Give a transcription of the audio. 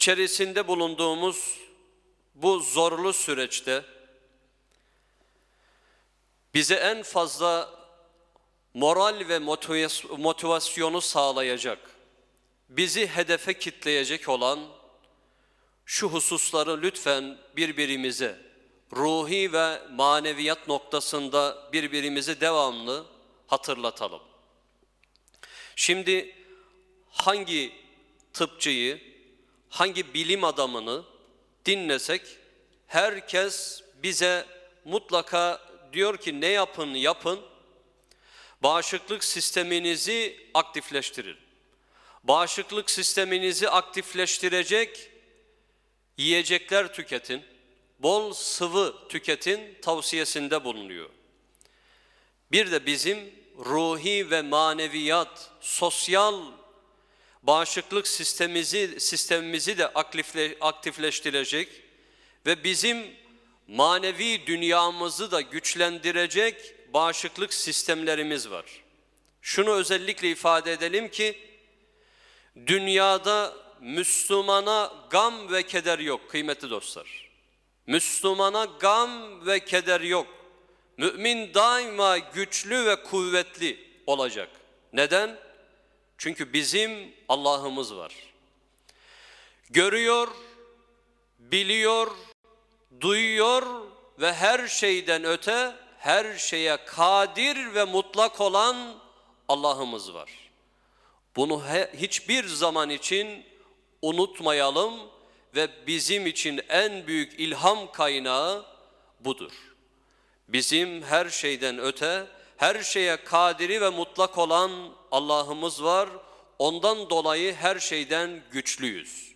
İçerisinde bulunduğumuz bu zorlu süreçte bize en fazla moral ve motivas- motivasyonu sağlayacak, bizi hedefe kitleyecek olan şu hususları lütfen birbirimize ruhi ve maneviyat noktasında birbirimizi devamlı hatırlatalım. Şimdi hangi tıpçıyı, hangi bilim adamını dinlesek herkes bize mutlaka diyor ki ne yapın yapın bağışıklık sisteminizi aktifleştirin. Bağışıklık sisteminizi aktifleştirecek yiyecekler tüketin, bol sıvı tüketin tavsiyesinde bulunuyor. Bir de bizim ruhi ve maneviyat, sosyal bağışıklık sistemimizi, sistemimizi de aktifle, aktifleştirecek ve bizim manevi dünyamızı da güçlendirecek bağışıklık sistemlerimiz var. Şunu özellikle ifade edelim ki dünyada Müslümana gam ve keder yok kıymetli dostlar. Müslümana gam ve keder yok. Mümin daima güçlü ve kuvvetli olacak. Neden? Çünkü bizim Allah'ımız var. Görüyor, biliyor, duyuyor ve her şeyden öte her şeye kadir ve mutlak olan Allah'ımız var. Bunu hiçbir zaman için unutmayalım ve bizim için en büyük ilham kaynağı budur. Bizim her şeyden öte, her şeye kadiri ve mutlak olan Allah'ımız var. Ondan dolayı her şeyden güçlüyüz.